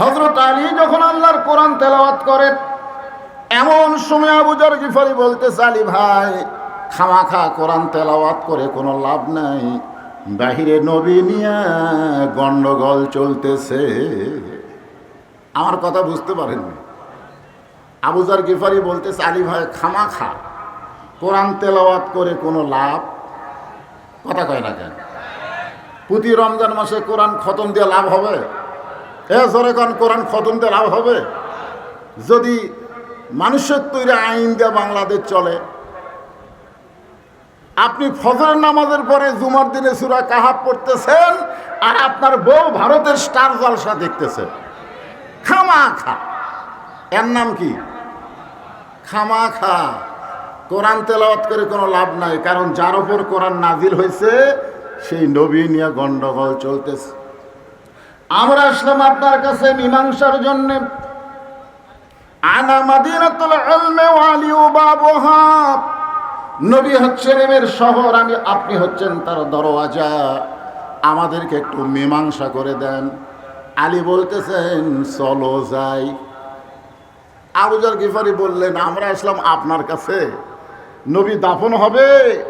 হজরত আলী যখন আল্লাহর কোরআন তেলাওয়াত করেন, এমন সময় আবুজার গিফারি বলতেছে, আলী ভাই, খামাখা কোরআন তেলাওয়াত করে কোনো লাভ নাই। বাহিরে নবী নিয়ে গন্ডগোল চলতেছে। আমার কথা বুঝতে পারেননি। আবুজার গিফারি বলতেছে, আলী ভাই, খামাখা কোরআন তেলাওয়াত করে কোনো লাভ? কথা কয় না কেন? প্রতি রমজান মাসে কোরআন খতম দিয়ে লাভ হবে? কোরআন খতম দিয়ে লাভ হবে? যদি মানুষের তৈরি আইন দিয়ে বাংলাদেশ চলে, আপনি ফজরের নামাজের পরে জুমার দিনে সুরা কাহাব পড়তেছেন আর আপনার বউ ভারতের স্টার জলসা দেখতেছে। খামা খা এর নাম কি? খামা খা কোরআন তেলাওয়াত করে কোনো লাভ নাই, কারণ যার ওপর কোরআন নাজিল হয়েছে, সেই নবী নিয়ে গন্ডগোল চলতেছে। আমরা আসলাম আপনার কাছে মীমাংসার জন্যে। আনা মাদিনাতুল ইলমি ওয়ালিউ বাবুহা। নবী হচ্ছেন এর শহর, আমি, আপনি হচ্ছেন তার দরওয়াজা। আমাদেরকে একটু মীমাংসা করে দেন। আলী বলতেছেন, চলো যাই। আবুজার গিফারি বললেন, আমরা আসলাম আপনার কাছে। নবী দাফন হবে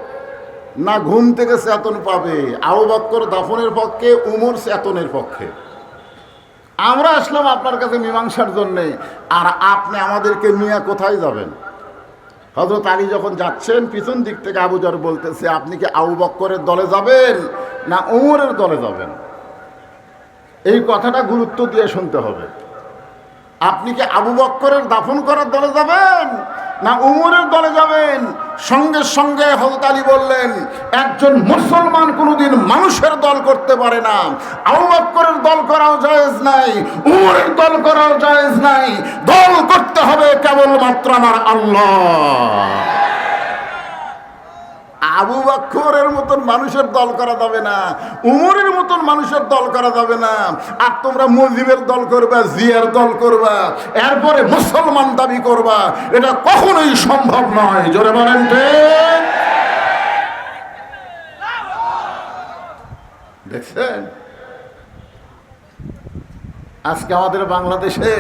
না ঘুম থেকে চেতন পাবে? আবু বক্কর, দাফনের পক্ষে, উমর চেতনের পক্ষে। আমরা আসলাম আপনার কাছে মীমাংসার জন্যে। আর আপনি আমাদেরকে নিয়ে কোথায় যাবেন? হজরত আলী যখন যাচ্ছেন, পিছন দিক থেকে আবুজার বলতেছে, আপনি কি আবু বক্করের দলে যাবেন না উমরের দলে যাবেন? এই কথাটা গুরুত্ব দিয়ে শুনতে হবে। আপনি কি আবু বক্করের দাফন করার দলে যাবেন? না উমরের দলে যাবেন? সঙ্গে সঙ্গে হজরত আলী বললেন, একজন মুসলমান কোনোদিন মানুষের দল করতে পারে না। আউবাক্করের বক্করের দল করাও জায়েজ নাই, উমরের দল করাও জায়েজ নাই। দল করতে হবে কেবলমাত্র আমার আল্লাহ। আবু বক্করের মতন মানুষের দল করা যাবে না, উমরের মতন মানুষের দল করা যাবে না। আর তোমরা মুজিবের দল করবা, জিয়ার দল করবা, এরপরে মুসলমান দাবি করবা, এটা কখনোই সম্ভব নয়। জোরে বলেন দেখছেন? আজকে আমাদের বাংলাদেশে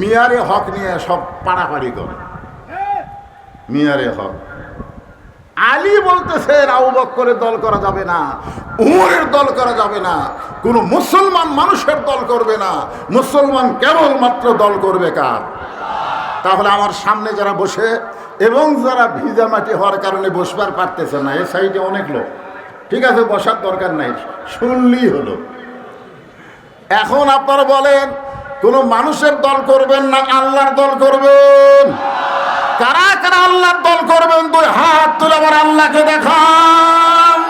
মিয়ারে হক নিয়ে সব পাড়াপাড়ি করে। মিয়ারে হক। আলী বলতেছেন আবু বক্করের দল করা যাবে না, উমরের দল করা যাবে না, কোনো মুসলমান মানুষের দল করবে না, মুসলমান কেবলমাত্র দল করবে কার? তাহলে আমার সামনে যারা বসে এবং যারা ভিজা মাটি হওয়ার কারণে বসবার পারতেছে না, এ সাইডে অনেক লোক। ঠিক আছে, বসার দরকার নাই, শুনলেই হলো। এখন আপনারা বলেন, কোনো মানুষের দল করবেন না, আল্লাহর দল করবেন? কারা কারা আল্লাহর দল করবেন দুই হাত তুলে আবার আল্লাহকে দেখান।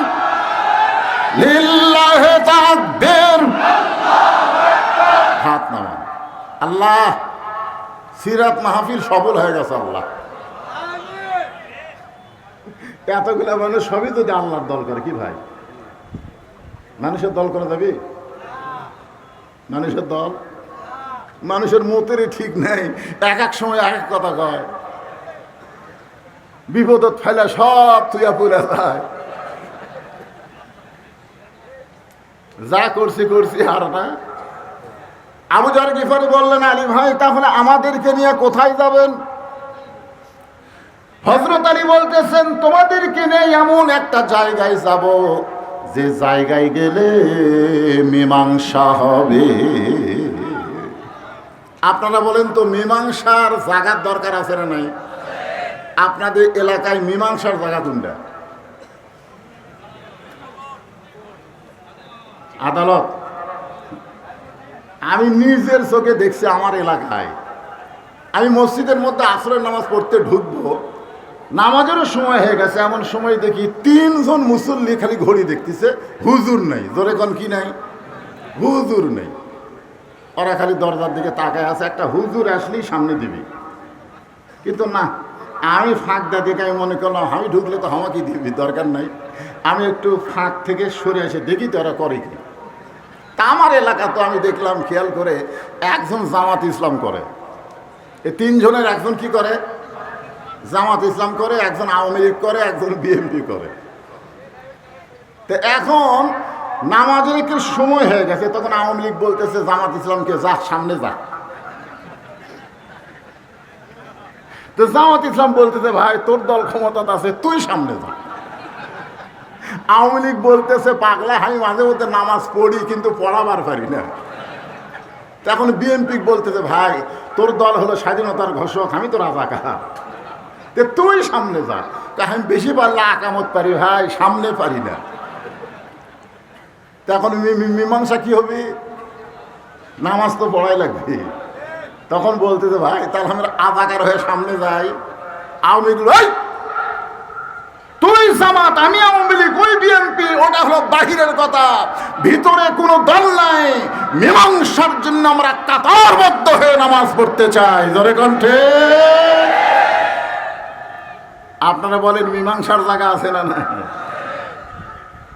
হাত নামান। আল্লাহ, সিরাত মাহফিল সফল হয়ে গেছে, আল্লাহ। এতগুলা মানুষ সবই যদি আল্লাহর দল করে, কি ভাই? মানুষের দল করা যাবে? মানুষের দল? মানুষের মতেরই ঠিক নেই। এক এক সময় এক এক কথা কয়। বিপদত ফেলে সব তুইয়া পুরা যায়। যা করছি করছি আর না। আবু জার গিফারি বললেন, আলী ভাই, তাহলে আমাদেরকে নিয়ে কোথায় যাবেন? হজরত আলী বলতেছেন, তোমাদেরকে নিয়ে এমন একটা জায়গায় যাব, যে জায়গায় গেলে মীমাংসা হবে। আপনারা বলেন তো, মীমাংসার জায়গার দরকার আছে না নাই? আপনাদের এলাকায় মীমাংসার জায়গা কোনটা? আদালত। আমি নিজের চোখে দেখছি আমার এলাকায়। আমি মসজিদের মধ্যে আসরের নামাজ পড়তে ঢুকবো। নামাজেরও সময় হয়ে গেছে, এমন সময় দেখি তিনজন মুসল্লি খালি ঘড়ি দেখতেছে। হুজুর নেই, জোরে কন কি নাই? হুজুর নেই। ওরা খালি দরজার দিকে তাকায় আছে, একটা হুজুর আসলেই সামনে দিবি। কিন্তু না আমি ফাঁক দা দেখে আমি মনে করলাম, আমি ঢুকলে তো আমাকে দিবি দরকার নাই। আমি একটু ফাঁক থেকে সরে এসে দেখি তো ওরা করে কি তা আমার এলাকা তো আমি দেখলাম, খেয়াল করে একজন জামাত ইসলাম করে। এই তিনজনের একজন কি করে? জামাত ইসলাম করে, একজন আওয়ামী লীগ করে, একজন বিএনপি করে। তো এখন নামাজের একটু সময় হয়ে গেছে, তখন আওয়ামী লীগ বলতেছে, জামাত ইসলামকে যা, সামনে যা। তো জামাত ইসলাম বলতেছে, ভাই, তোর দল ক্ষমতা আছে, তুই সামনে যা। আওয়ামী লীগ বলতেছে, পাগলা, আমি মাঝে মধ্যে নামাজ পড়ি, কিন্তু পড়াবার পারি না। তখন বিএনপি বলতেছে, ভাই, তোর দল হলো স্বাধীনতার ঘোষক, আমি তো রাজাকার। তে তুই সামনে যা। তা আমি বেশি পারলে আকামত পারি, ভাই, সামনে পারি না। তখন মীমাংসা কি হবে? নামাজ তো পড়াই লাগবে। তখন বলতে বলতেছে ভাই তাহলে আমরা আধাকার হয়ে সামনে যাই। আওয়ামী লীগ বলল, "এই, তুই জামাত আমি আওয়ামী লীগ ওই বিএনপি ওটা হলো বাহিরের কথা। ভিতরে কোনো দল নাই। মীমাংসার জন্য আমরা কাতারবদ্ধ হয়ে নামাজ পড়তে চাই। জোরে কণ্ঠে আপনারা বলেন মীমাংসার জায়গা আছে না না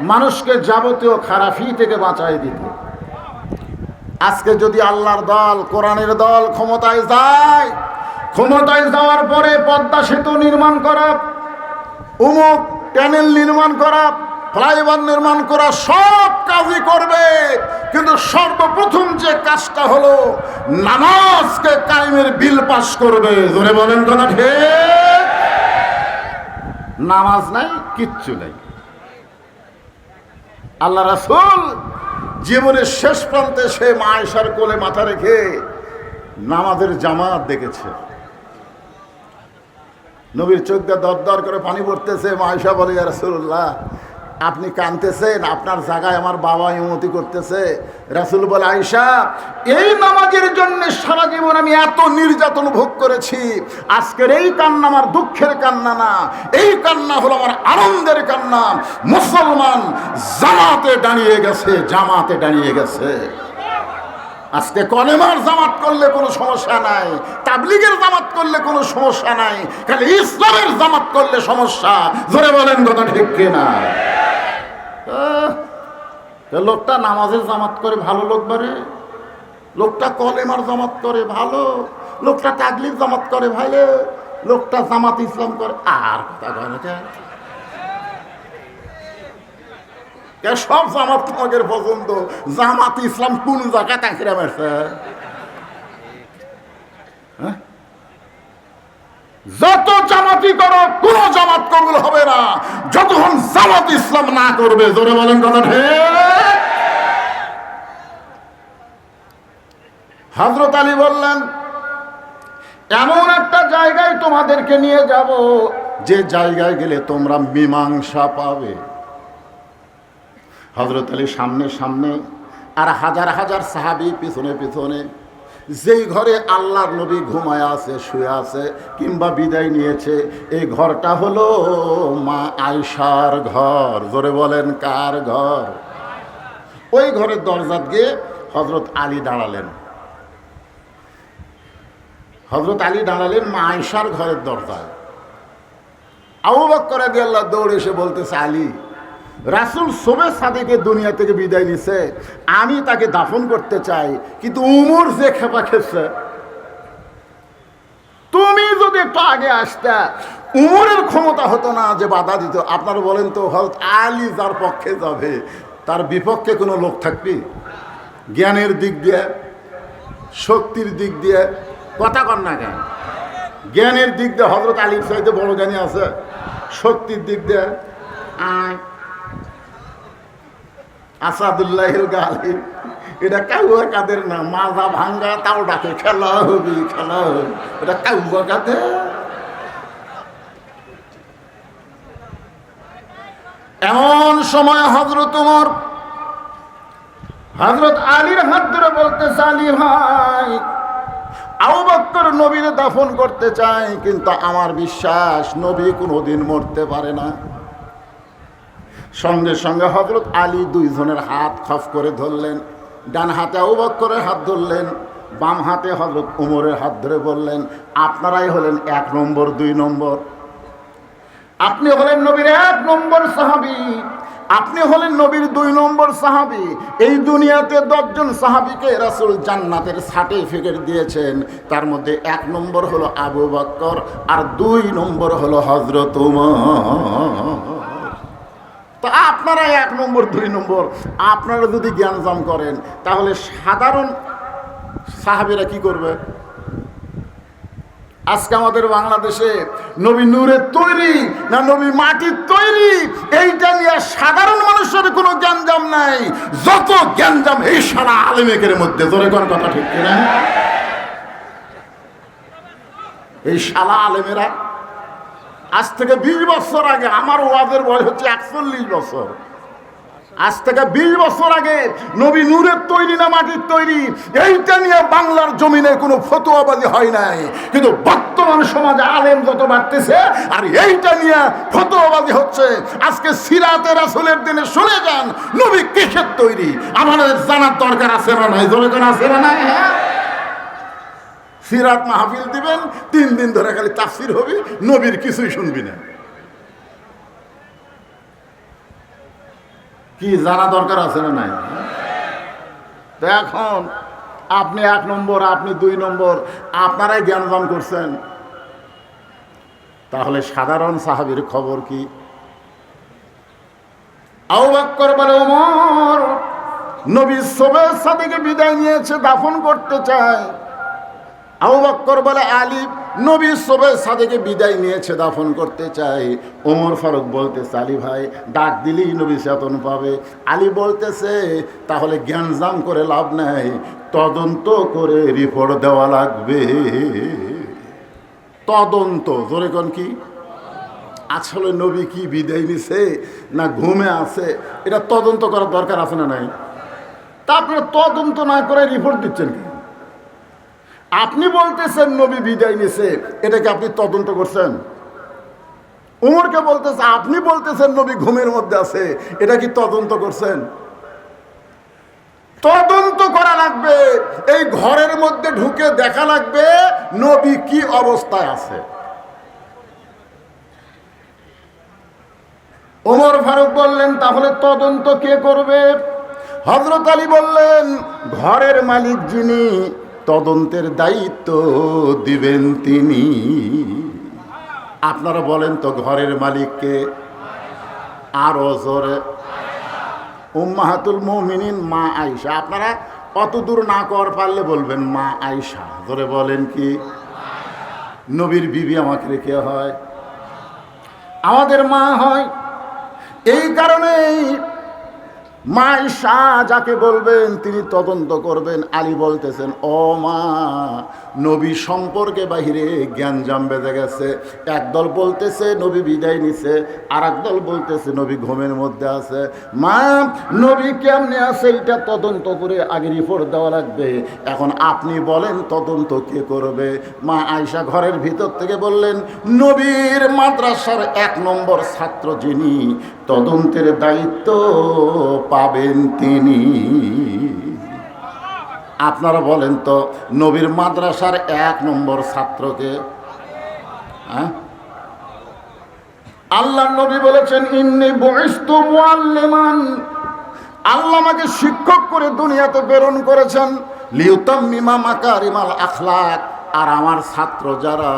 মানুষকে যাবতীয় খারাপি থেকে বাঁচাই দিতে। আজকে যদি আল্লাহর দল, কোরআনের দল ক্ষমতায় যায়, ক্ষমতায় যাওয়ার পরে পদ্মা সেতু নির্মাণ করা, উমুক প্যানেল নির্মাণ করা, ফ্লাইওভার নির্মাণ করা, সব কাজই করবে। কিন্তু সর্বপ্রথম যে কাজটা হলো, নামাজকে কায়েমের বিল পাস করবে। ধরে বলেন কথা ঠিক? নামাজ নাই, কিচ্ছু নাই। আল্লাহ রাসুল জীবনের শেষ প্রান্তে সে মায়েশার কোলে মাথা রেখে নামাজের জামাত দেখেছে। নবীর চোখ দিয়ে দর দর করে পানি পড়তেছে। মায়েশা বলে রাসুল্লাহ আপনি কানতেছেন, আপনার জায়গায় আমার বাবা ইমতি করতেছে। রাসূল বলে, আয়েশা, এই নামাজের জন্য সারা জীবন আমি এত নির্যাতন ভোগ করেছি। আজকের এই কান্না আমার দুঃখের কান্না না। এই কান্না হলো আমার আনন্দের কান্না। মুসলমান জামাতে দাঁড়িয়ে গেছে, জামাতে দাঁড়িয়ে গেছে। আজকে কলেমার জামাত করলে কোনো সমস্যা নাই, তাবলিগের জামাত করলে কোনো সমস্যা নাই, খালি ইসলামের জামাত করলে সমস্যা। ধরে বলেন কথা ঠিক কিনা? লোকটা নামাজের জামাত করে, ভালো লোক বারে। লোকটা কলেমার জামাত করে, ভালো। লোকটা তাগলির জামাত করে, ভালো। লোকটা জামাত ইসলাম করে, আর কথা কয় না সব জামাত তোমাদের পছন্দ। জামাত ইসলাম কোন জায়গা তাকিরা মারছে? হ্যাঁ? যত জামাতি করো, কোন জামাত কবুল হবে না। জামাত ইসলাম না করবে, জোরে বলেন কথা ঠিক? হজরত আলী বললেন, এমন একটা জায়গায় তোমাদেরকে নিয়ে যাব, যে জায়গায় গেলে তোমরা মীমাংসা পাবে। হজরত আলী সামনে সামনে আর হাজার হাজার সাহাবি পিছনে পিছনে যেই ঘরে আল্লাহর নবী ঘুমায় আছে, শুয়ে আছে কিংবা বিদায় নিয়েছে, এই ঘরটা হলো মা আয়সার ঘর। জোরে বলেন, কার ঘর? ওই ঘরের দরজাত গিয়ে হজরত আলী দাঁড়ালেন। হজরত আলী দাঁড়ালেন মা আয়সার ঘরের দরজায়। আবু বক্কর আল্লাহ দৌড়ে এসে বলতেছে, আলী রাসুল সোবে সাদেকে দুনিয়া থেকে বিদায় নিছে। আমি তাকে দাফন করতে চাই, কিন্তু উমর যে খেপা খেয়েছে তুমি যদি একটু আগে আসতে, উমরের ক্ষমতা হতো না যে বাধা দিত। আপনারা বলেন তো হয়তো আলী যার পক্ষে যাবে, তার বিপক্ষে কোনো লোক থাকবে? জ্ঞানের দিক দিয়ে, শক্তির দিক দিয়ে, কথা কর না কেন? জ্ঞানের দিক দিয়ে হজরত আলীর চাইতে বড় জ্ঞানী আছে। শক্তির দিক দিয়ে, আয়। আসাদুল্লাহ গালিব এটা কাউয়া কাদের না? মাজা ভাঙ্গা, তাও ডাকে, খেলা হবি খেলা হবি। এটা কাউয়া কাদের? এমন সময় হজরত উমর হজরত আলীর হাত ধরে বলতে আলী ভাই, আবু বক্কর নবীর দাফন করতে চাই, কিন্তু আমার বিশ্বাস নবী কোনোদিন মরতে পারে না। সঙ্গে সঙ্গে হজরত আলী দুইজনের হাত খফ করে ধরলেন, ডান হাতে অবাক করে হাত ধরলেন, বাম হাতে হজরত উমরের হাত ধরে বললেন, আপনারাই হলেন এক নম্বর, দুই নম্বর। আপনি হলেন নবীর এক নম্বর সাহাবি। আপনি হলেন নবীর দুই নম্বর সাহাবি। এই দুনিয়াতে দশজন সাহাবিকে রাসুল জান্নাতের সার্টিফিকেট দিয়েছেন। তার মধ্যে এক নম্বর হলো আবু বক্কর আর দুই নম্বর হলো হজরত তো আপনারা এক নম্বর, দুই নম্বর। আপনারা যদি জ্ঞানজাম করেন, তাহলে সাধারণ সাহাবেরা কি করবে? আজকে আমাদের বাংলাদেশে নবী নূরের তৈরি না নবী মাটির তৈরি, এইটা নিয়ে সাধারণ মানুষের কোনো জ্ঞানজাম নাই। যত জ্ঞানজাম এই সারা আলেমেকের মধ্যে ধরে কোন কথা ঠিক কিনা? এই শালা আলেমেরা আজ থেকে বিশ বছর আগে আমার ওয়াজের বয়স হচ্ছে একচল্লিশ বছর। আজ থেকে বিশ বছর আগে নবী নূরের তৈরি না মাটির তৈরি, এইটা নিয়ে বাংলার জমিনে কোনো ফতোয়াবাজি হয় নাই। কিন্তু বর্তমান সমাজে আলেম যত বাড়তেছে, আর এইটা নিয়ে ফতোয়াবাজি হচ্ছে। আজকে সিরাতের আসলের দিনে শুনে যান, নবী কিসের তৈরি? আমাদের জানার দরকার আছে না নাই? দরকার আছে না নাই? হ্যাঁ? সিরাত মাহফিল দিবেন, তিন দিন ধরে খালি তাফসির হবে, নবীর কিছুই শুনবি না। কি, জানা দরকার আছে না নাই? তো এখন আপনি এক নম্বর, আপনি দুই নম্বর, আপনারাই জ্ঞানদান করছেন। তাহলে সাধারণ সাহাবির খবর কি? আউবাক্কর বলে ওমর নবী সবের সাদিকে বিদায় নিয়েছে, দাফন করতে চায়। আবু বক্কর বলে, আলী, নবী সবে সাদেকে বিদায় নিয়েছে, দাফন করতে চাই। ওমর ফারুক বলতেছে, আলী ভাই, ডাক দিলেই নবী চেতন পাবে। আলী বলতেছে, তাহলে জ্ঞানজাম করে লাভ নাই, তদন্ত করে রিপোর্ট দেওয়া লাগবে। তদন্ত, জোরে কোন কি? আসলে নবী কি বিদায় নিছে না ঘুমে আছে? এটা তদন্ত করার দরকার আছে না নাই? তা আপনারা তদন্ত না করে রিপোর্ট দিচ্ছেন কি? আপনি বলতেছেন নবী বিদায় নিছে এটাকে আপনি তদন্ত করছেন? উমরকে বলতেছে, আপনি বলতেছেন নবী ঘুমের মধ্যে আছে, এটা কি তদন্ত করছেন? তদন্ত করা লাগবে, এই ঘরের মধ্যে ঢুকে দেখা লাগবে নবী কি অবস্থায় আছে। ওমর ফারুক বললেন, তাহলে তদন্ত কে করবে? হজরত আলী বললেন, ঘরের মালিক যিনি তদন্তের দায়িত্ব দিবেন তিনি। আপনারা বলেন তো ঘরের মালিককে আরও জোরে। উম্মাহাতুল মমিনিন, মা আয়সা আপনারা অত দূর না কর পারলে বলবেন, মা আয়সা ধরে বলেন কি? নবীর বিবি আমাকে রেখে হয়। আমাদের মা হয়। এই কারণেই মা শাহ যাকে বলবেন, তিনি তদন্ত করবেন। আলী বলতেছেন, ও মা, নবী সম্পর্কে বাহিরে জ্ঞান জাম বেঁধে গেছে। একদল বলতেছে, নবী বিদায় নিছে। আর দল বলতেছে, নবী ঘুমের মধ্যে আছে। মা, নবী কেমনে আছে? এটা তদন্ত করে আগে রিপোর্ট দেওয়া লাগবে। এখন আপনি বলেন, তদন্ত কে করবে? মা আয়সা ঘরের ভিতর থেকে বললেন, নবীর মাদ্রাসার এক নম্বর ছাত্র যিনি তদন্তের দায়িত্ব পাবেন তিনি। আপনারা বলেন তো, নবীর মাদ্রাসার এক নম্বর ছাত্রকে হ্যাঁ? আল্লাহ নবী বলেছেন, ইন্নি বয়স্তু আল্লাহ আমাকে শিক্ষক করে দুনিয়াতে প্রেরণ করেছেন, লিউতাম্মিমা মাকারিমাল আখলাক। আর আমার ছাত্র যারা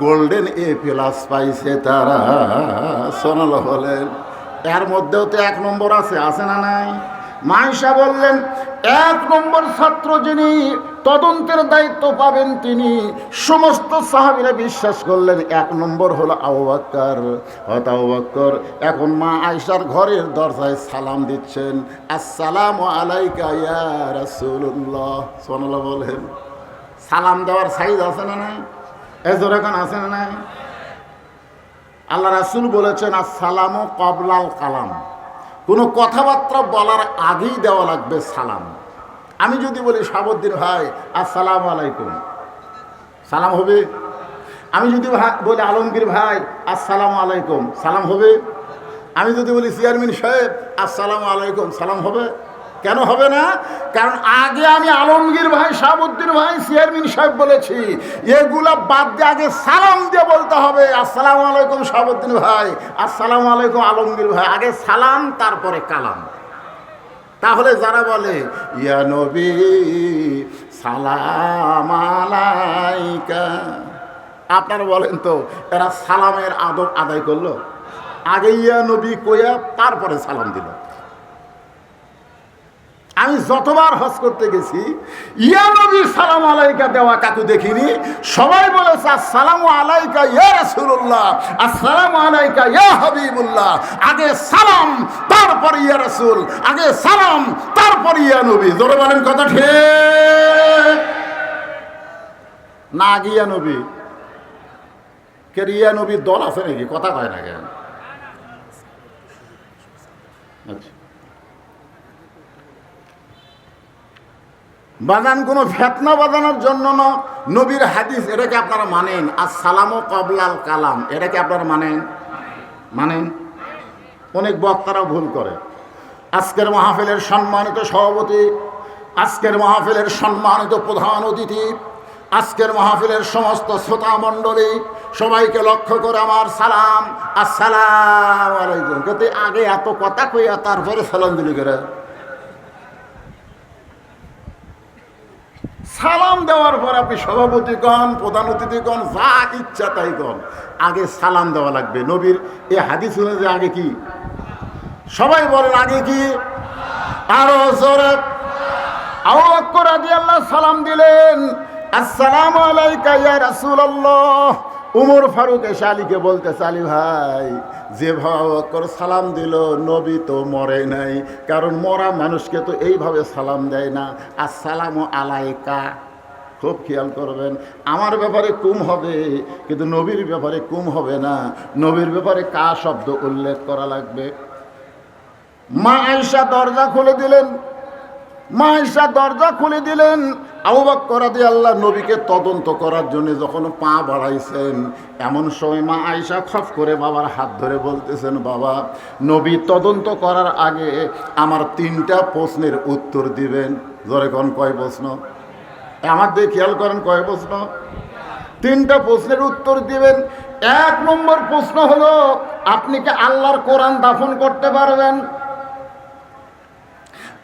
গোল্ডেন এ প্লাস পাইছে তারা সোনাল হলেন এর মধ্যেও তো এক নম্বর আছে আছে না নাই? মাইশা বললেন, এক নম্বর ছাত্র যিনি তদন্তের দায়িত্ব পাবেন তিনি, সমস্ত সাহাবিরা বিশ্বাস করলেন, এক নম্বর হলো হয়তো আবাক্কর এখন মা আয়সার ঘরের দরজায় সালাম দিচ্ছেন, আসসালাম আলাইকা সোনাল্লাহ বলেন। সালাম দেওয়ার সাইজ আছে না নাই? এজোর এখন আছে না নাই? আল্লাহ রাসুল বলেছেন, আসসালাম কবলাল কালাম। কোনো কথাবার্তা বলার আগেই দেওয়া লাগবে সালাম। আমি যদি বলি, সাবদ্দিন ভাই, আসসালাম আলাইকুম। সালাম হবে? আমি যদি বলি, আলমগীর ভাই, আসসালাম আলাইকুম। সালাম হবে? আমি যদি বলি, চেয়ারম্যান সাহেব, আসসালাম আলাইকুম। সালাম হবে? কেন হবে না? কারণ আগে আমি আলমগীর ভাই, শাহাবুদ্দিন ভাই, চেয়ারম্যান সাহেব বলেছি, এগুলা বাদ দিয়ে আগে সালাম দিয়ে বলতে হবে। আসসালামু আলাইকুম শাহাবুদ্দিন ভাই, আসসালামু আলাইকুম আলমগীর ভাই। আগে সালাম, তারপরে কালাম। তাহলে যারা বলে, ইয়া নবী, সালাম আলাইকা, আপনারা বলেন তো, এরা সালামের আদব আদায় করল? আগে ইয়া নবী কইয়া, তারপরে সালাম দিল। আমি যতবার হজ করতে গেছি, ইয়া নবী সালাম আলাইকা দেওয়া কাকু দেখিনি। সবাই বলেছে আসসালামু আলাইকা ইয়া রাসূলুল্লাহ, আসসালামু আলাইকা ইয়া হাবিবুল্লাহ। আগে সালাম, তারপর ইয়া রাসূল। আগে সালাম, তারপর ইয়া নবী। জোরে বলেন কথা ঠিক? না, আগে ইয়া নবী। কে ইয়া নবীর দল আছে নাকি? কথা কয় না কেন? আচ্ছা। বাজান কোনো ফেতনা বাজানোর জন্য ন। নবীর হাদিস, এটাকে আপনারা মানেন। আর সালামও কবলাল কালাম, এটাকে আপনারা মানেন? মানেন? অনেক বক্তারা ভুল করে। আজকের মাহফিলের সম্মানিত সভাপতি, আজকের মাহফিলের সম্মানিত প্রধান অতিথি, আজকের মাহফিলের সমস্ত শ্রোতা মণ্ডলী, সবাইকে লক্ষ্য করে আমার সালাম। আসসালাম আলাইকুম। কিন্তু আগে এত কথা কইয়া তারপরে সালাম দিলি করে সালাম দেওয়ার পর আপনি সভাপতিগণ, প্রধান অতিথিগণ, যা ইচ্ছা তাই গণ আগে সালাম দেওয়া লাগবে। নবীর এ হাদিস যে আগে কি? সবাই বলেন আগে কি? আরও জোরে। আল্লাহ সালাম দিলেন, আসসালামু আলাইকা ইয়া রাসূলুল্লাহ। উমর ফারুক এসে আলীকে বলতেছে, আলী ভাই, যে ভাবকর সালাম দিল, নবী তো মরে নাই। কারণ মরা মানুষকে তো এইভাবে সালাম দেয় না। আর আসসালামু আলাইকা। খুব খেয়াল করবেন, আমার ব্যাপারে কুম হবে, কিন্তু নবীর ব্যাপারে কুম হবে না। নবীর ব্যাপারে কা শব্দ উল্লেখ করা লাগবে? মা আয়সা দরজা খুলে দিলেন। মা আয়সা দরজা খুলে দিলেন। আবু বকর আল্লাহ নবীকে তদন্ত করার জন্য যখন পা বাড়াইছেন, এমন সময় মা আয়সা খফ করে বাবার হাত ধরে বলতেছেন, বাবা, নবী তদন্ত করার আগে আমার তিনটা প্রশ্নের উত্তর দিবেন। জোরে কোন কয় প্রশ্ন? আমার দিয়ে খেয়াল করেন কয় প্রশ্ন? তিনটা প্রশ্নের উত্তর দিবেন। এক নম্বর প্রশ্ন হলো, আপনি কি আল্লাহর কোরআন দাফন করতে পারবেন?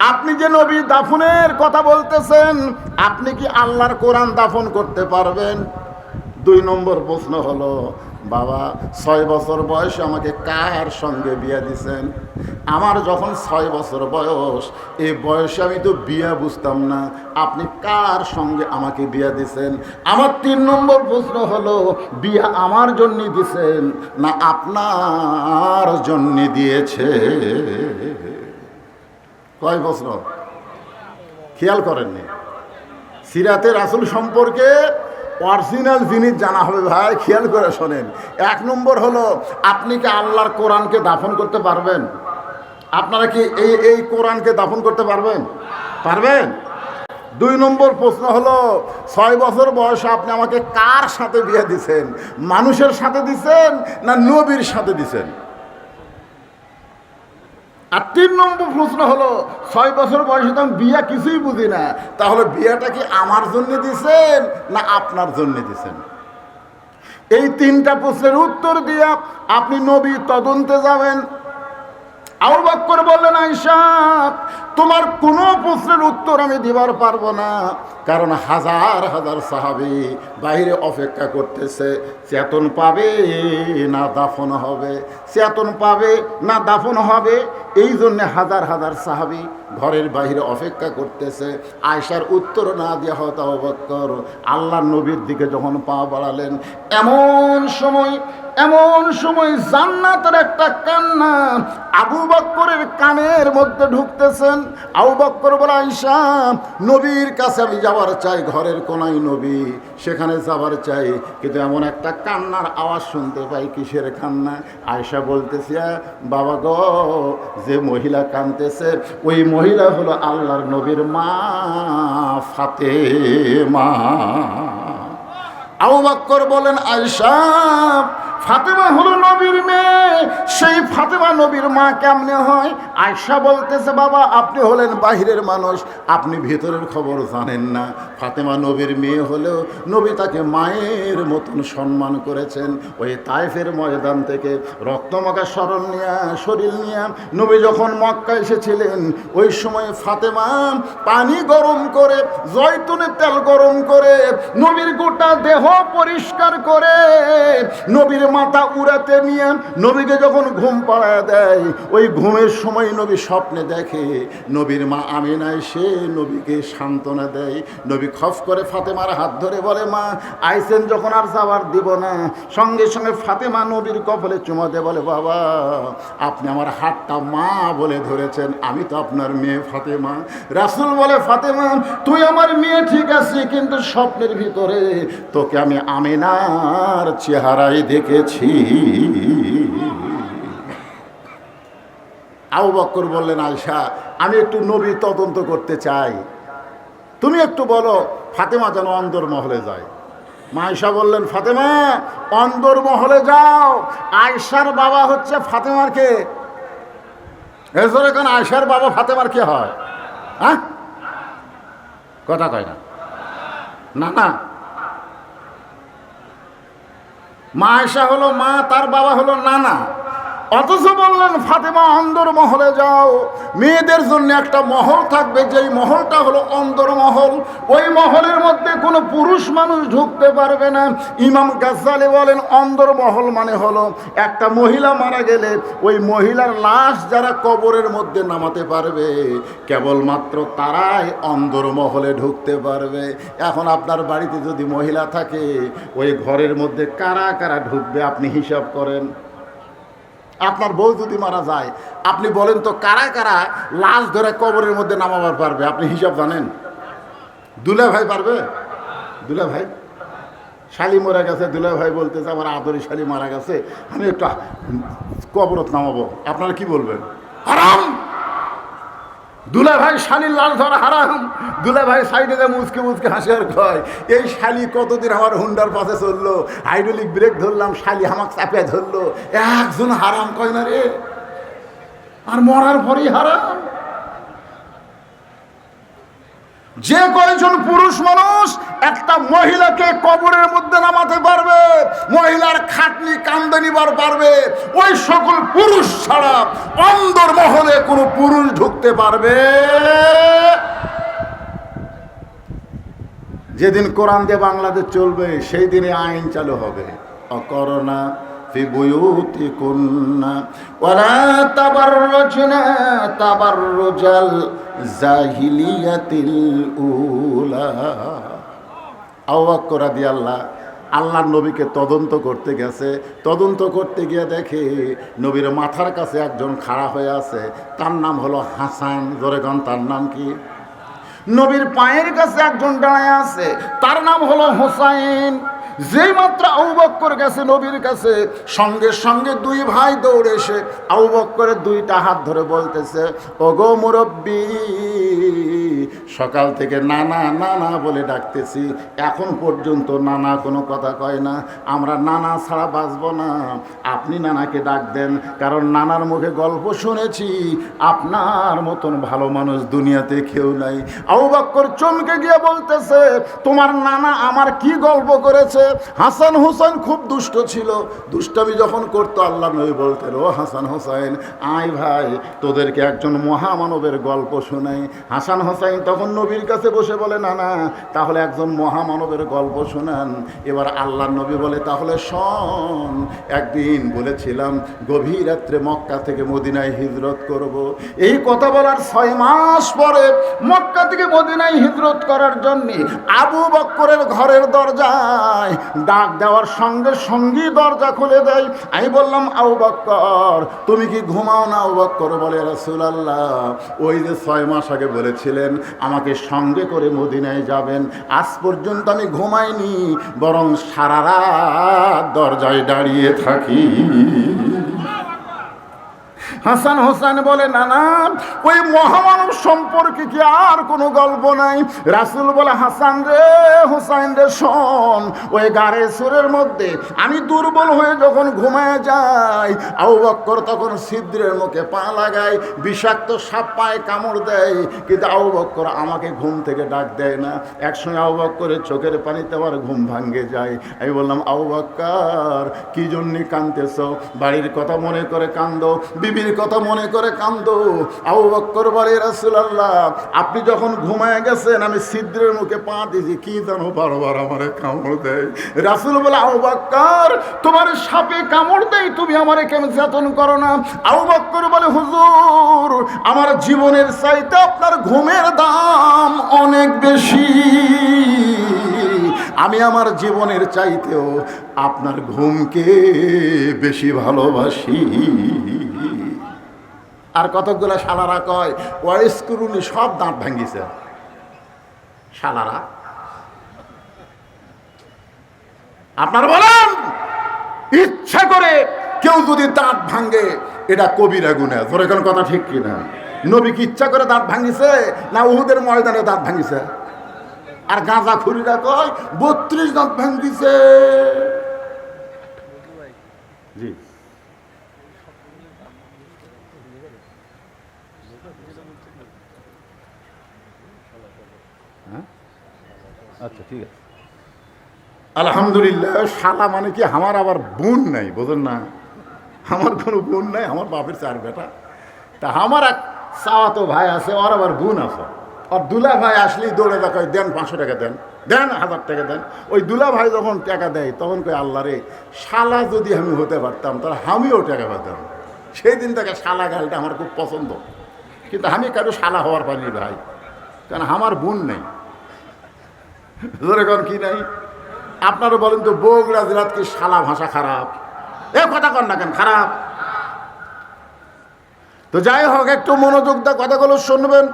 আপনি যে নবী দাফনের কথা বলতেছেন, আপনি কি আল্লাহর কোরআন দাফন করতে পারবেন? দুই নম্বর প্রশ্ন হলো, বাবা, ছয় বছর বয়সে আমাকে কার সঙ্গে বিয়ে দিছেন? আমার যখন ছয় বছর বয়স, এই বয়সে আমি তো বিয়া বুঝতাম না। আপনি কার সঙ্গে আমাকে বিয়া দিছেন? আমার তিন নম্বর প্রশ্ন হলো, বিয়া আমার জন্য দিছেন না আপনার জন্য দিয়েছে? কয় প্রশ্ন? খেয়াল করেননি। সিরাতের আসল সম্পর্কে অরিজিনাল জিনিস জানা হবে ভাই, খেয়াল করে শোনেন। এক নম্বর হলো, আপনি কি আল্লাহর কোরআনকে দাফন করতে পারবেন? আপনারা কি এই এই কোরআনকে দাফন করতে পারবেন? পারবেন? দুই নম্বর প্রশ্ন হলো, ছয় বছর বয়সে আপনি আমাকে কার সাথে বিয়ে দিছেন? মানুষের সাথে দিছেন না নবীর সাথে দিছেন? আর তিন নম্বর প্রশ্ন হলো, ছয় বছর বয়সে তো আমি বিয়া কিছুই বুঝি না। তাহলে বিয়াটা কি আমার জন্য দিছেন না আপনার জন্য দিছেন? এই তিনটা প্রশ্নের উত্তর দিয়া আপনি নবী তদন্তে যাবেন। আবু বক্কর বললেন আইসা তোমার কোনো প্রশ্নের উত্তর আমি দিবার পারব না। কারণ হাজার হাজার সাহাবি বাইরে অপেক্ষা করতেছে, চেতন পাবে না দাফন হবে। চেতন পাবে না দাফন হবে, এই জন্যে হাজার হাজার সাহাবি ঘরের বাইরে অপেক্ষা করতেছে। আয়সার উত্তর না দেওয়া হতো আবু বক্কর। আল্লাহ নবীর দিকে যখন পা বাড়ালেন, এমন সময় এমন সময় জান্নাতের একটা কান্না আবু বক্করের কানের মধ্যে ঢুকতেছেন। আবু বক্কর বলে আইসা নবীর কাছে আমি যাওয়ার চাই, ঘরের কোনায় নবী। সেখানে যাবার চাই, কিন্তু এমন একটা কান্নার আওয়াজ শুনতে পাই কিসের কান্না? আয়সা বলতেছি বাবা গো, যে মহিলা কানতেছে ওই মহিলা হলো আল্লাহর নবীর মা ফাতে মা আবু বাক্কর বলেন আয়সা ফাতেমা হলো নবীর মেয়ে। সেই ফাতেমা নবীর মা কেমনে হয়? আয়সা বলতেছে, বাবা, আপনি হলেন বাহিরের মানুষ। আপনি ভেতরের খবর জানেন না। ফাতেমা নবীর মেয়ে হলেও নবী তাকে মায়ের মতন সম্মান করেছেন। ওই তাইফের ময়দান থেকে রক্তমাখা স্মরণ নিয়ে, শরীর নিয়ে নবী যখন মক্কা এসেছিলেন, ওই সময় ফাতেমা পানি গরম করে, জয়তুনের তেল গরম করে, নবীর গোটা দেহ পরিষ্কার করে, নবীর মাথা উড়াতে নিয়ে নবীকে যখন ঘুম পাড়ায় দেয়, ওই ঘুমের সময় নবী স্বপ্নে দেখে, নবীর মা আমিনা সে নবীকে সান্ত্বনা দেয়। নবী খফ করে ফাতেমার হাত ধরে বলে, মা, আইসেন যখন আর যাওয়ার দিব না। সঙ্গে সঙ্গে ফাতেমা নবীর কপালে চুমা দিয়ে বলে, বাবা, আপনি আমার হাতটা মা বলে ধরেছেন, আমি তো আপনার মেয়ে ফাতেমা। রাসুল বলে, ফাতেমা, তুই আমার মেয়ে ঠিক আছে কিন্তু স্বপ্নের ভিতরে তোকে আমি আমিনার চেহারায় দেখেছি আবু বক্কর বললেন আয়সা আমি একটু নবী তদন্ত করতে চাই। তুমি একটু বলো, ফাতেমা যেন অন্দর মহলে যায়। মা আয়সা বললেন, ফাতেমা, অন্দর মহলে যাও। আয়সার বাবা হচ্ছে ফাতেমার কে? কেন আয়সার বাবা ফাতেমার কে হয়? হ্যাঁ? কথা কয় না। না না মা আয়সা হলো মা তার বাবা হলো নানা। অথচ বললেন, ফাতেমা, অন্দর মহলে যাও। মেয়েদের জন্য একটা মহল থাকবে, যেই মহলটা হলো অন্দর মহল। ওই মহলের মধ্যে কোনো পুরুষ মানুষ ঢুকতে পারবে না। ইমাম গাজ্জালি বলেন, অন্দর মহল মানে হলো একটা মহিলা মারা গেলে ওই মহিলার লাশ যারা কবরের মধ্যে নামাতে পারবে, কেবলমাত্র তারাই অন্দর মহলে ঢুকতে পারবে। এখন আপনার বাড়িতে যদি মহিলা থাকে, ওই ঘরের মধ্যে কারা কারা ঢুকবে, আপনি হিসাব করেন। আপনার বউ যদি মারা যায়, আপনি বলেন তো কারা কারা লাশ ধরে কবরের মধ্যে নামাবার পারবে? আপনি হিসাব জানেন? দুলা ভাই পারবে? দুলা ভাই? শালি মারা গেছে, দুলা ভাই বলতেছে, আমার আদরি শালি মারা গেছে, আমি একটা কবরত নামাবো। আপনারা কি বলবেন? হারাম! দুলা ভাই শালির লাল ধরা হারাম। দুলা ভাই সাইডে যে মুচকে মুচকে হাসি কয় এই শালি কতদিন আমার হুন্ডার পাশে চলল? হাইড্রোলিক ব্রেক ধরলাম, শালি আমাকে চাপে ধরলো। একজন হারাম কয় না রে? আর মরার পরেই হারাম। যে কয়জন পুরুষ মানুষ একটা মহিলাকে কবরের মধ্যে নামাতে পারবে? মহিলার খাটনি কান্দে নিবার পারবে ওই সকল পুরুষ ছাড়া অন্দর মহলে কোনো পুরুষ ঢুকতে পারবে যেদিন কোরআন দিয়ে বাংলাদেশ চলবে সেই দিনে আইন চালু হবে অকরণা في بيوتكن ولا تبرجن تبرج الجاهلية الأولى আওয়াক্কর রাদি আল্লাহ আল্লাহর নবীকে তদন্ত করতে গেছে। তদন্ত করতে গিয়ে দেখে নবীর মাথার কাছে একজন খাড়া হয়ে আছে। তার নাম হলো হাসান। জোরেগন তার নাম কি? নবীর পায়ের কাছে একজন দাঁড়ায় আছে। তার নাম হলো হোসাইন। যেই মাত্র আউ বক্কর গেছে নবীর কাছে, সঙ্গে সঙ্গে দুই ভাই দৌড়ে এসে আউ বক্করের দুইটা হাত ধরে বলতেছে, ওগো মুরব্বী সকাল থেকে নানা নানা বলে ডাকতেছি। এখন পর্যন্ত নানা কোনো কথা কয় না। আমরা নানা ছাড়া বাঁচব না। আপনি নানাকে ডাক দেন, কারণ নানার মুখে গল্প শুনেছি। আপনার মতন ভালো মানুষ দুনিয়াতে কেউ নাই। আউ বক্কর চমকে গিয়ে বলতেছে, তোমার নানা আমার কি গল্প করেছে? হাসান হোসেন খুব দুষ্ট ছিল। দুষ্টামি যখন করতো, আল্লাহ নবী বলতেন, ও হাসান হোসেন, আয় ভাই, তোদেরকে একজন মহামানবের গল্প শোনাই। হাসান হোসেন তখন নবীর কাছে বসে বলে, না না, তাহলে একজন মহামানবের গল্প শোনান। এবার আল্লাহ নবী বলে, তাহলে শোন, একদিন বলেছিলাম গভীর রাত্রে মক্কা থেকে মদিনায় হিজরত করব। এই কথা বলার ছয় মাস পরে মক্কা থেকে মদিনায় হিজরত করার জন্য আবু বক্করের ঘরের দরজায় ডাক দেওয়ার সঙ্গে সঙ্গী দরজা খুলে দেয়। আমি বললাম, আবু বক্কর, তুমি কি ঘুমাও না? আবু বক্কর বলে, রসুলাল্লাহ, ওই যে ছয় মাস আগে বলেছিলেন আমাকে সঙ্গে করে মদিনায় যাবেন। আজ পর্যন্ত আমি ঘুমাইনি, বরং সারা রাত দরজায় দাঁড়িয়ে থাকি। হাসান হোসেন বলে, না না, ওই মহামানব সম্পর্কে কি আর কোনো গল্প নাই? রাসুল বলে, হাসান রে, হোসাইন রে, শোন, ওই গাড়ে সুরের মধ্যে আমি দুর্বল হয়ে যখন ঘুমায় যাই, আবু বক্কর তখন ছিদ্রের মুখে পা লাগায়, বিষাক্ত সাপ পায়ে কামড় দেয়, কিন্তু আবু বক্কর আমাকে ঘুম থেকে ডাক দেয় না। একসঙ্গে আবু বক্করের চোখের পানিতে আমার ঘুম ভাঙ্গে যায়। আমি বললাম, আবু বক্কর, কি জন্যে কাঁদতেছ? বাড়ির কথা মনে করে কান্দো বিবির কথা মনে করে কান্দো আবু বক্কর বাড়ি রাসুলাল্লাহ, আপনি যখন ঘুমায় গেছেন, আমি ছিদ্রের মুখে পা দিয়েছি। কি জানো বারবার আমারে কামড় দেয়। রাসুল বলে, আবু বক্কর, তোমার সাপে কামড় দেয়, তুমি আমারে কেন যতন করো না? আবু বক্কর বলে, হুজুর, আমার জীবনের চাইতে আপনার ঘুমের দাম অনেক বেশি। আমি আমার জীবনের চাইতেও আপনার ঘুমকে বেশি ভালোবাসি। আর কতকগুলো শালারা কয় ওয়াইস করুনি সব দাঁত ভাঙ্গিছে। শালারা। আপনার বলেন, ইচ্ছা করে কেউ যদি দাঁত ভাঙ্গে, এটা কবিরা গুণা ধরে কোন কথা ঠিক কিনা? নবী কি ইচ্ছা করে দাঁত ভাঙিছে না উহুদের ময়দানে দাঁত ভাঙিছে আর গাঁজা খুরিরা কয়, বত্রিশ দাঁত ভাঙিছে আচ্ছা ঠিক আছে। আলহামদুলিল্লাহ, শালা মানে কি, আমার আবার বোন নাই, বোঝেন না? আমার কোনো বোন নাই, আমার বাপের চার বেটা। তা আমার এক চাওয়াতো ভাই আছে, ওর আবার বোন আছে। আর দুলা ভাই আসলেই দৌড়ে দেখায় দেন, পাঁচশো টাকা দেন দেন, হাজার টাকা দেন। ওই দুলা ভাই যখন টাকা দেয়, তখন কই আল্লাহ রে, শালা যদি আমি হতে পারতাম, তাহলে আমিও টাকা পেতাম। সেই দিন থেকে শালা গালটা আমার খুব পছন্দ। কিন্তু আমি কারও শালা হওয়ার পারিনি ভাই, কারণ আমার বোন নেই। কোন কি নাই? আপনারা বলেন তো, বগুড়া জেলাত কি শালা ভাষা খারাপ? এ কথা কন না কেন, খারাপ? তো যাই হোক, একটু মনোযোগ দা কথাগুলো শুনবেন।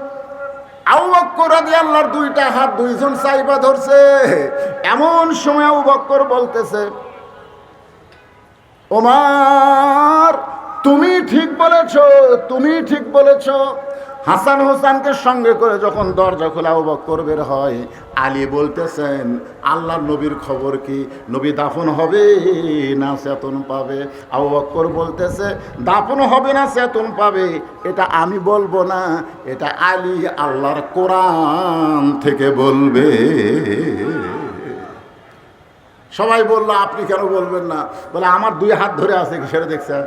আবু বক্কর আল্লাহর দুইটা হাত দুইজন সাইবা ধরছে। এমন সময় আবু বক্কর বলতেছে, ওমার, তুমি ঠিক বলেছ, তুমি ঠিক বলেছ হাসান হোসানকে সঙ্গে করে যখন দরজা খোলা আবু বক্কর বের হয়, আলী বলতেছেন আল্লাহর নবীর খবর কি? নবী দাফন হবে না চেতন পাবে? আবু বলতেছে, দাফন হবে না চেতন পাবে। এটা আমি বলব না, এটা আলী আল্লাহর কোরআন থেকে বলবে। সবাই বলল, আপনি কেন বলবেন না? বলে, আমার দুই হাত ধরে আছে সেটা দেখছেন?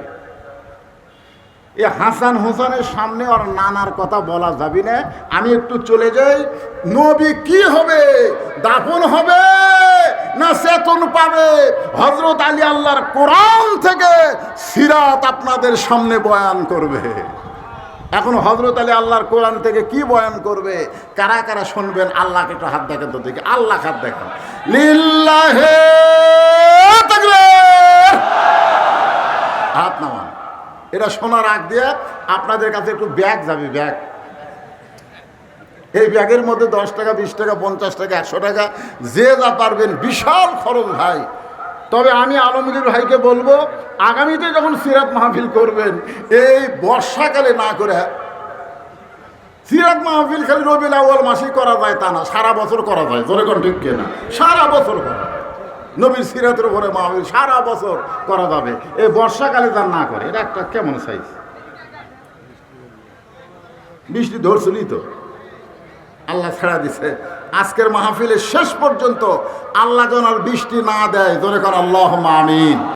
এ হাসান হোসেনের সামনে ওর নানার কথা বলা যাবি না। আমি একটু চলে যাই। নবী কি হবে? দাফন হবে না চেতন পাবে? হজরত আলী আল্লাহর কোরআন থেকে সিরাত আপনাদের সামনে বয়ান করবে। এখন হজরত আলী আল্লাহর কোরআন থেকে কি বয়ান করবে? কারা কারা শুনবেন? আল্লাহকে একটু হাত দেখেন তো দেখি। আল্লাহ হাত দেখেন। লিল্লাহে। হাত নামান। এটা সোনার আগ দিয়ে আপনাদের কাছে একটু ব্যাগ যাবে, ব্যাগ। এই ব্যাগের মধ্যে দশ টাকা, বিশ টাকা, পঞ্চাশ টাকা, একশো টাকা, যে যা পারবেন, বিশাল খরচ ভাই। তবে আমি আলমগীর ভাইকে বলব, আগামীতে যখন সিরাত মাহফিল করবেন, এই বর্ষাকালে না করে সিরাত মাহফিল খালি রবিল আউ্য়াল মাসেই করা যায় তা না, সারা বছর করা যায়। জোরে কোন ঠিক না সারা বছর করা। নবীর সিরাতের উপরে মাহফিল সারা বছর করা যাবে। এই বর্ষাকালে তার না করে, এটা একটা কেমন সাইজ বৃষ্টি ধরছিলি তো। আল্লাহ ছেড়া দিছে। আজকের মাহফিলের শেষ পর্যন্ত আল্লাহ জনার বৃষ্টি না দেয় জনে কর আল্লাহ আমিন।